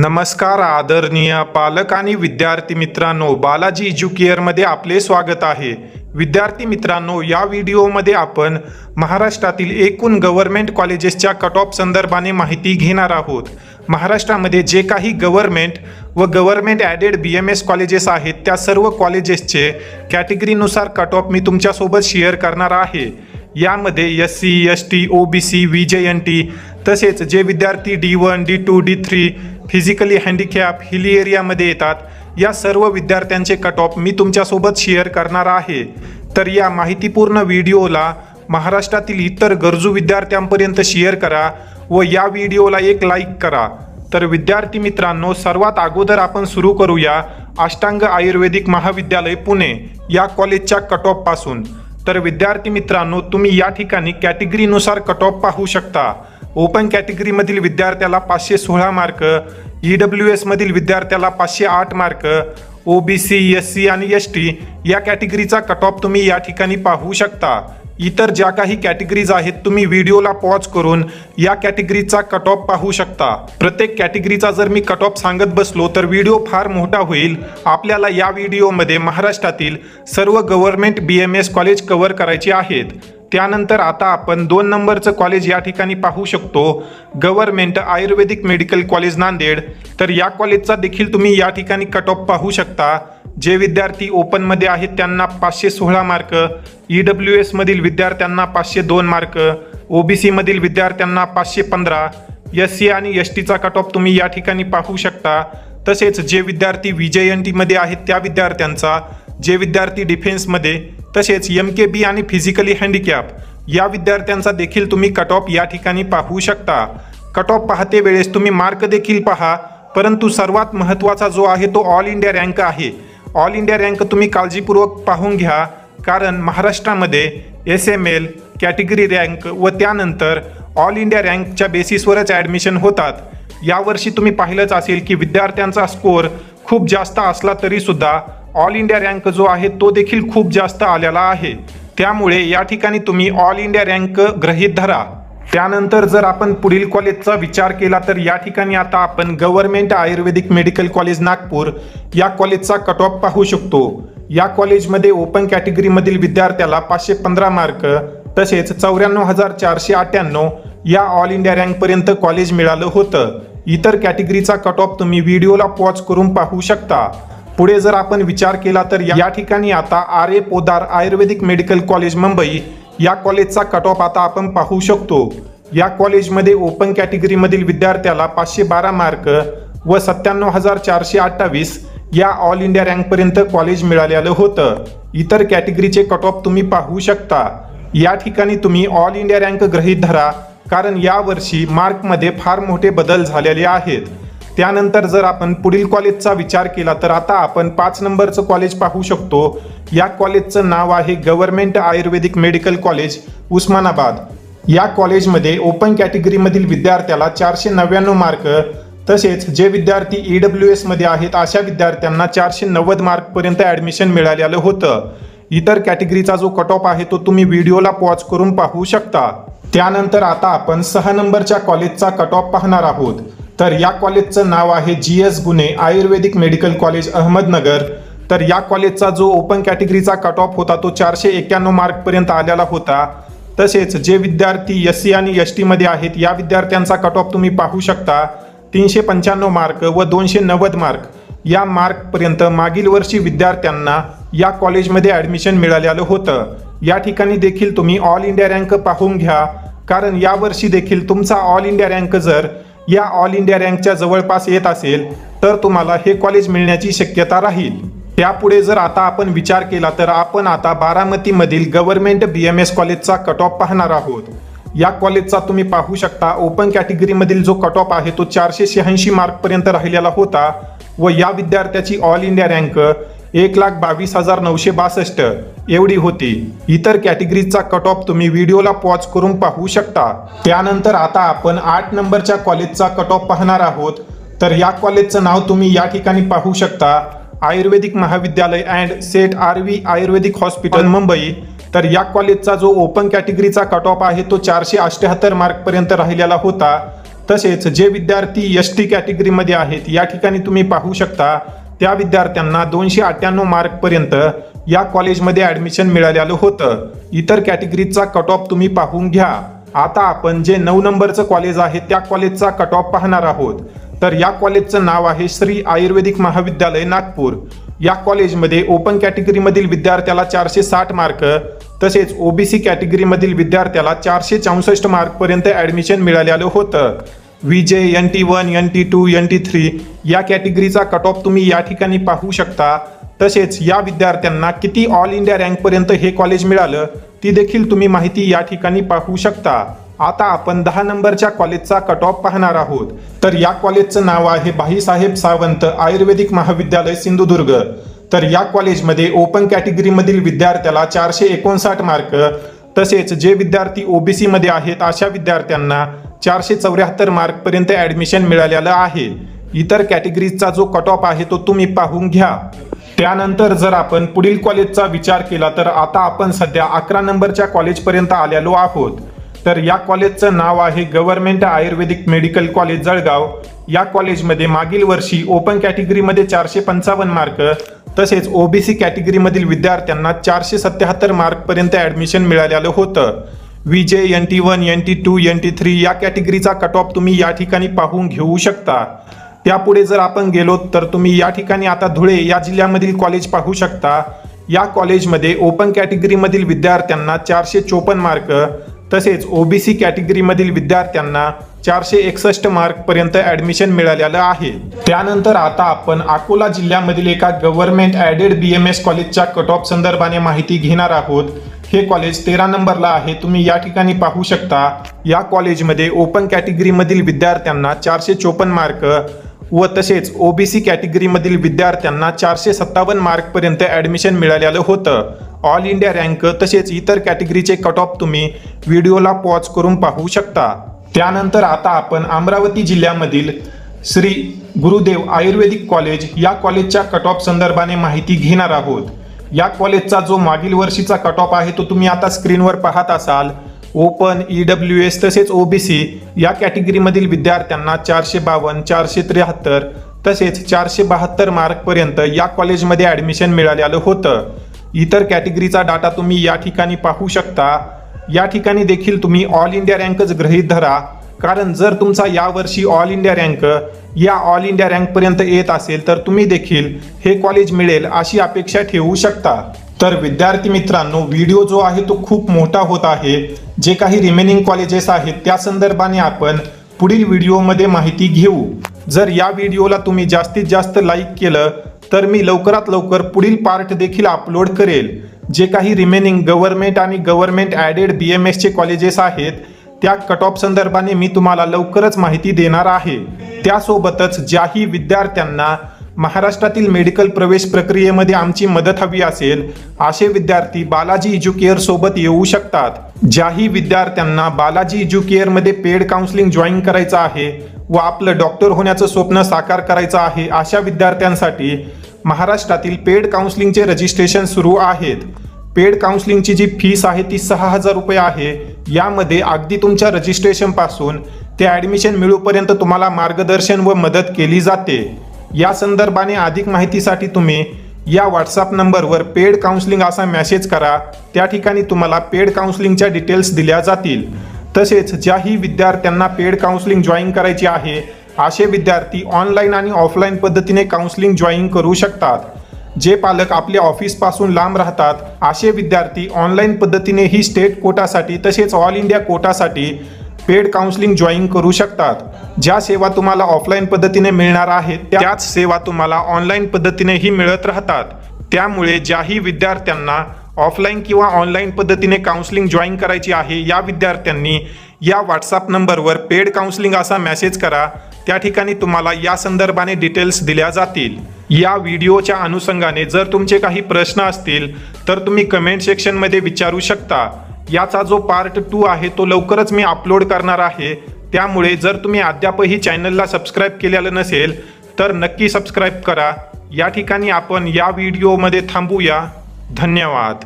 नमस्कार आदरणीय पालक आणि विद्यार्थी मित्रांनो बालाजी एज्युकेअरमध्ये आपले स्वागत आहे. विद्यार्थी मित्रांनो या व्हिडिओमध्ये आपण महाराष्ट्रातील एकूण गव्हर्मेंट कॉलेजेसच्या कट ऑफ संदर्भाने माहिती घेणार आहोत. महाराष्ट्रामध्ये जे काही गव्हर्मेंट व government aided B M S colleges आहेत त्या सर्व कॉलेजेसचे कॅटेगरीनुसार कट ऑफ मी तुमच्यासोबत शेअर करणार आहे. यामध्ये S C S T O B C V J N T तसेच जे विद्यार्थी D one D two D three physically handicap hilly एरियामध्ये येतात. या सर्व विद्यार्थ्यांचे कट ऑफ मी तुमच्यासोबत शेअर करणार आहे. तर या माहितीपूर्ण व्हिडिओला महाराष्ट्रातील इतर गरजू विद्यार्थ्यांपर्यंत शेअर करा व या व्हिडिओला एक लाईक करा. तर विद्यार्थी मित्रांनो सर्वात अगोदर आपण सुरू करूया अष्टांग आयुर्वेदिक महाविद्यालय पुणे या कॉलेजच्या कट ऑफपासून तर विद्यार्थी मित्रांनो तुम्ही या ठिकाणी कॅटेगरीनुसार कट ऑफ पाहू शकता. ओपन कॅटेगरीमधील विद्यार्थ्याला पाचशे सोळा मार्क ई डब्ल्यू एसमधील विद्यार्थ्याला पाचशे आठ mark O B C S C आणि एस टी या कॅटेगरीचा कट ऑफ तुम्ही या ठिकाणी पाहू शकता. इतर ज्या काही कॅटेगरीज आहेत तुम्ही व्हिडिओला पॉज करून या कॅटेगरीचा कट ऑफ पाहू शकता. प्रत्येक कॅटेगरीचा जर मी कट ऑफ सांगत बसलो तर व्हिडिओ फार मोठा होईल. आपल्याला या व्हिडिओमध्ये महाराष्ट्रातील सर्व government B M S college cover करायचे आहेत. त्यानंतर आता आपण दोन नंबरचं कॉलेज या ठिकाणी पाहू शकतो. Government Ayurvedic medical college Nanded. तर या कॉलेजचा देखील तुम्ही या ठिकाणी कट ऑफ पाहू शकता. जे विद्यार्थी ओपनमध्ये आहेत त्यांना पाचशे सोळा मार्क ई डब्ल्यू एसमधील विद्यार्थ्यांना पाचशे दोन मार्क ओ बी सीमधील विद्यार्थ्यांना पाचशे पंधरा एस सी आणि एस टीचा कट ऑफ तुम्ही या ठिकाणी पाहू शकता. तसेच जे विद्यार्थी व्ही जे एन टीमध्ये आहेत त्या विद्यार्थ्यांचा जे विद्यार्थी डिफेन्समध्ये तसेच एम के बी आणि फिजिकली हँडिकॅप या विद्यार्थ्यांचा देखील तुम्ही कट ऑफ या ठिकाणी पाहू शकता. कट ऑफ पाहते वेळेस तुम्ही मार्क देखील पहा परंतु सर्वात महत्त्वाचा जो आहे तो ऑल इंडिया रँक आहे. ऑल इंडिया रँक तुम्ही काळजीपूर्वक पाहून घ्या कारण महाराष्ट्रामध्ये S M L category rank व त्यानंतर ऑल इंडिया रँकच्या बेसिसवरच ॲडमिशन होतात. यावर्षी तुम्ही पाहिलंच असेल की विद्यार्थ्यांचा स्कोअर खूप जास्त असला तरीसुद्धा ऑल इंडिया रँक जो आहे तो देखील खूप जास्त आलेला आहे. त्यामुळे या ठिकाणी तुम्ही ऑल इंडिया रँक ग्रहीत धरा. त्यानंतर जर आपण पुढील कॉलेजचा विचार केला तर या ठिकाणी आता आपण government Ayurvedic medical college Nagpur या कॉलेजचा कट ऑफ पाहू शकतो. या कॉलेजमध्ये ओपन कॅटेगरीमधील विद्यार्थ्याला पाचशे पंधरा मार्क तसेच चौऱ्याण्णव हजार चारशे अठ्ठ्याण्णव या ऑल इंडिया रँकपर्यंत कॉलेज मिळालं होतं. इतर कॅटेगरीचा कट ऑफ तुम्ही व्हिडिओला पॉज करून पाहू शकता. पुढे जर आपण विचार केला तर या ठिकाणी आता R A Podar Ayurvedic medical college Mumbai या कॉलेजचा कट ऑफ आता आपण पाहू शकतो. या कॉलेजमध्ये ओपन कॅटेगरीमधील विद्यार्थ्याला पाचशे बारा मार्क व सत्त्याण्णव हजार चारशे अठ्ठावीस या ऑल इंडिया रँकपर्यंत कॉलेज मिळालेलं होतं. इतर कॅटेगरीचे कट ऑफ तुम्ही पाहू शकता. या ठिकाणी तुम्ही ऑल इंडिया रँक गृहीत धरा कारण यावर्षी मार्कमध्ये फार मोठे बदल झालेले आहेत. त्यानंतर जर आपण पुढील कॉलेजचा विचार केला तर आता आपण पाच नंबरचं कॉलेज पाहू शकतो. या कॉलेजचं नाव आहे government Ayurvedic medical college Osmanabad. या कॉलेजमध्ये ओपन कॅटेगरीमधील विद्यार्थ्याला चारशे नव्याण्णव मार्क तसेच जे विद्यार्थी ई डब्ल्यू एसमध्ये आहेत अशा विद्यार्थ्यांना चारशे नव्वद मार्कपर्यंत ॲडमिशन मिळालेलं होतं. इतर कॅटेगरीचा जो कट ऑफ आहे तो तुम्ही व्हिडिओला पॉज करून पाहू शकता. त्यानंतर आता आपण सहा नंबरच्या कॉलेजचा कट ऑफ पाहणार आहोत. तर या कॉलेजचं नाव आहे जी एस गुन्हे आयुर्वेदिक मेडिकल कॉलेज अहमदनगर. तर या कॉलेजचा जो ओपन कॅटेगरीचा कट ऑफ होता तो चारशे एक्क्याण्णव मार्कपर्यंत आलेला होता. तसेच जे विद्यार्थी एस सी आणि एस टीमध्ये आहेत या विद्यार्थ्यांचा कट ऑफ तुम्ही पाहू शकता. तीनशे पंच्याण्णव मार्क व दोनशे नव्वद मार्क. या मार्कपर्यंत मागील वर्षी विद्यार्थ्यांना या कॉलेजमध्ये ॲडमिशन मिळालेलं होतं. या ठिकाणी देखील तुम्ही ऑल इंडिया रँक पाहून घ्या. कारण यावर्षी देखील तुमचा ऑल इंडिया रँक जर या ऑल इंडिया रँकच्या जवळपास येत असेल तर तुम्हाला हे कॉलेज मिळण्याची शक्यता राहील. त्यापुढे जर आता आपण विचार केला तर आपण आता बारामतीमधील गव्हर्नमेंट बी एम एस कॉलेजचा कट ऑफ पाहणार आहोत. या कॉलेजचा तुम्ही पाहू शकता ओपन कॅटेगरीमधील जो कट ऑफ आहे तो चारशे शहाऐंशी मार्कपर्यंत राहिलेला होता व या विद्यार्थ्याची ऑल इंडिया रँक एक लाख बावीस हजार नऊशे बासष्ट. एवढी होती. इतर कॅटेगरीचा कट ऑफ तुम्ही व्हिडिओला पॉज करून पाहू शकता. त्यानंतर आता आपण आठ नंबरच्या कॉलेजचा कट ऑफ पाहणार आहोत. तर या कॉलेजचं नाव तुम्ही या ठिकाणी पाहू शकता. आयुर्वेदिक महाविद्यालय and Seth R V Ayurvedic hospital Mumbai. तर या कॉलेजचा जो ओपन कॅटेगरीचा कट ऑफ आहे तो चारशे अष्ट्याहत्तर मार्कपर्यंत राहिलेला होता. तसेच जे विद्यार्थी एस टी कॅटेगरीमध्ये आहेत या ठिकाणी तुम्ही पाहू शकता. त्या विद्यार्थ्यांना दोनशे अठ्ठ्याण्णव मार्कपर्यंत या कॉलेजमध्ये ॲडमिशन मिळालेलं होतं. इतर कॅटेगरीचा कट ऑफ तुम्ही पाहून घ्या. आता आपण जे नऊ नंबरचं कॉलेज आहे त्या कॉलेजचा कट ऑफ पाहणार आहोत. तर या कॉलेजचं नाव आहे श्री आयुर्वेदिक महाविद्यालय नागपूर. या कॉलेजमध्ये ओपन कॅटेगरीमधील विद्यार्थ्याला चारशे साठ मार्क तसेच ओबीसी कॅटेगरीमधील विद्यार्थ्याला चारशे चौसष्ट मार्कपर्यंत ॲडमिशन मिळालेलं होतं. V J N T one N T two N T three या कॅटेगरीचा कट ऑफ तुम्ही या ठिकाणी पाहू शकता. तसेच या विद्यार्थ्यांना किती ऑल इंडिया रँकपर्यंत हे कॉलेज मिळालं ती देखील तुम्ही माहिती या ठिकाणी पाहू शकता. आता आपण दहा नंबरच्या कॉलेजचा कट ऑफ पाहणार आहोत. तर या कॉलेजचं नाव आहे भाईसाहेब सावंत आयुर्वेदिक महाविद्यालय सिंधुदुर्ग. तर या कॉलेजमध्ये ओपन कॅटेगरीमधील विद्यार्थ्याला चारशे एकोणसाठ मार्क तसेच जे विद्यार्थी ओबीसीमध्ये आहेत अशा विद्यार्थ्यांना चारशे चौऱ्याहत्तर मार्कपर्यंत ॲडमिशन मिळालेलं आहे. इतर कॅटेगरीजचा जो कट ऑफ आहे तो तुम्ही पाहून घ्या. त्यानंतर जर आपण पुढील कॉलेजचा विचार केला तर आता आपण सध्या अकरा नंबरच्या कॉलेजपर्यंत आलेलो आहोत. तर या कॉलेजचं नाव आहे government Ayurvedic medical college Jalgaon. या कॉलेजमध्ये मागील वर्षी ओपन कॅटेगरीमध्ये चारशे पंचावन्न मार्क तसेच ओबीसी कॅटेगरीमधील विद्यार्थ्यांना चारशे सत्याहत्तर मार्कपर्यंत ॲडमिशन मिळालेलं होतं. जे N T one N T two N T three या कॅटेगरीचा कट ऑफ तुम्ही या ठिकाणी पाहून घेऊ शकता. त्यापुढे जर आपण गेलो तर तुम्ही या ठिकाणी आता धुळे या जिल्ह्यामधील कॉलेज पाहू शकता. या कॉलेजमध्ये ओपन कॅटेगरीमधील विद्यार्थ्यांना चारशे चोपन्न मार्क तसेच ओबीसी कॅटेगरीमधील विद्यार्थ्यांना चारशे एकसष्ट मार्कपर्यंत ॲडमिशन मिळालेलं आहे. त्यानंतर आता आपण अकोला जिल्ह्यामधील एका government aided B M S कॉलेजच्या कट ऑफ संदर्भाने माहिती घेणार आहोत. हे कॉलेज तेरा नंबरला आहे. तुम्ही या ठिकाणी पाहू शकता या कॉलेजमध्ये ओपन कॅटेगरीमधील विद्यार्थ्यांना चारशे चोपन्न मार्क व तसेच ओबीसी कॅटेगरीमधील विद्यार्थ्यांना चारशे सत्तावन्न मार्कपर्यंत ॲडमिशन मिळालेलं होतं. ऑल इंडिया रँक तसेच इतर कॅटेगरीचे कट ऑफ तुम्ही व्हिडिओला पॉज करून पाहू शकता. त्यानंतर आता आपण अमरावती जिल्ह्यामधील श्री गुरुदेव आयुर्वेदिक कॉलेज या कॉलेजच्या कट ऑफ संदर्भाने माहिती घेणार आहोत. या कॉलेजचा जो मागील वर्षीचा कट ऑफ आहे तो तुम्ही आता स्क्रीनवर पाहत असाल. ओपन ई डब्ल्यू एस तसेच ओबीसी या कॅटेगरीमधील विद्यार्थ्यांना चारशे बावन्न चारशे त्र्याहत्तर तसेच चारशे बहात्तर मार्कपर्यंत या कॉलेजमध्ये ॲडमिशन मिळालेलं होतं. इतर कॅटेगरीचा डाटा तुम्ही या ठिकाणी पाहू शकता. या ठिकाणी देखील तुम्ही ऑल इंडिया रँकच गृहीत धरा. कारण जर तुमचा यावर्षी ऑल इंडिया रँक या ऑल इंडिया रँकपर्यंत येत असेल तर तुम्ही देखील हे कॉलेज मिळेल अशी अपेक्षा ठेवू शकता. तर विद्यार्थी मित्रांनो व्हिडिओ जो आहे तो खूप मोठा होत आहे. जे काही रिमेनिंग कॉलेजेस आहेत त्या संदर्भाने आपण पुढील व्हिडिओमध्ये माहिती घेऊ. जर या व्हिडिओला तुम्ही जास्तीत जास्त लाईक केलं तर मी लवकरात लवकर पुढील पार्ट देखील अपलोड करेल. जे काही रिमेनिंग गव्हर्नमेंट आणि गव्हर्नमेंट ॲडेड बी एम एसचे कॉलेजेस आहेत त्या कट ऑफ संदर्भाने मी तुम्हाला लवकरच माहिती देणार आहे. त्यासोबतच ज्याही विद्यार्थ्यांना महाराष्ट्रातील मेडिकल प्रवेश प्रक्रियेमध्ये आमची मदत हवी असेल असे विद्यार्थी बालाजी इज्युकेअर सोबत येऊ शकतात. ज्याही विद्यार्थ्यांना बालाजी इज्युकेअरमध्ये पेड काउन्सिलिंग जॉईन करायचं आहे व आपलं डॉक्टर होण्याचं स्वप्न साकार करायचं आहे अशा विद्यार्थ्यांसाठी महाराष्ट्रातील पेड काउन्सिलिंगचे रजिस्ट्रेशन सुरू आहेत. पेड काउन्सिलिंगची जी फीस आहे ती सहा हजार रुपये आहे. यामध्ये अगदी तुमच्या रजिस्ट्रेशनपासून ते ॲडमिशन मिळूपर्यंत तुम्हाला मार्गदर्शन व मदत केली जाते. या संदर्भाने अधिक माहितीसाठी तुम्ही या व्हॉट्सअप नंबरवर पेड काउन्सलिंग असा मेसेज करा. त्या ठिकाणी तुम्हाला पेड काउन्सलिंगच्या डिटेल्स दिल्या जातील. तसेच ज्याही विद्यार्थ्यांना पेड काउन्सलिंग जॉईन करायची आहे असे विद्यार्थी ऑनलाईन आणि ऑफलाईन पद्धतीने काउन्सलिंग जॉईन करू शकतात. जे पालक आपल्या ऑफिसपासून लांब राहतात असे विद्यार्थी ऑनलाईन पद्धतीने ही स्टेट कोटासाठी तसेच ऑल इंडिया कोटासाठी पेड काउन्सिलिंग जॉईन करू शकतात. ज्या सेवा तुम्हाला ऑफलाईन पद्धतीने मिळणार आहेत त्याच सेवा तुम्हाला ऑनलाईन पद्धतीनेही मिळत राहतात. त्यामुळे ज्याही विद्यार्थ्यांना ऑफलाईन किंवा ऑनलाईन पद्धतीने काउन्सिलिंग जॉईन करायची आहे या विद्यार्थ्यांनी या व्हॉट्सअप नंबरवर पेड काउन्सिलिंग असा मेसेज करा. त्या ठिकाणी तुम्हाला या संदर्भाने डिटेल्स दिल्या जातील. या व्हिडिओच्या अनुषंगाने जर तुमचे काही प्रश्न असतील तर तुम्ही कमेंट सेक्शनमध्ये विचारू शकता. याचा जो पार्ट टू आहे तो लवकरच मी अपलोड करणार आहे. त्यामुळे जर तुम्ही अद्यापही चॅनलला सबस्क्राईब केलेलं नसेल तर नक्की सबस्क्राईब करा. या ठिकाणी आपण या व्हिडिओमध्ये थांबूया. धन्यवाद.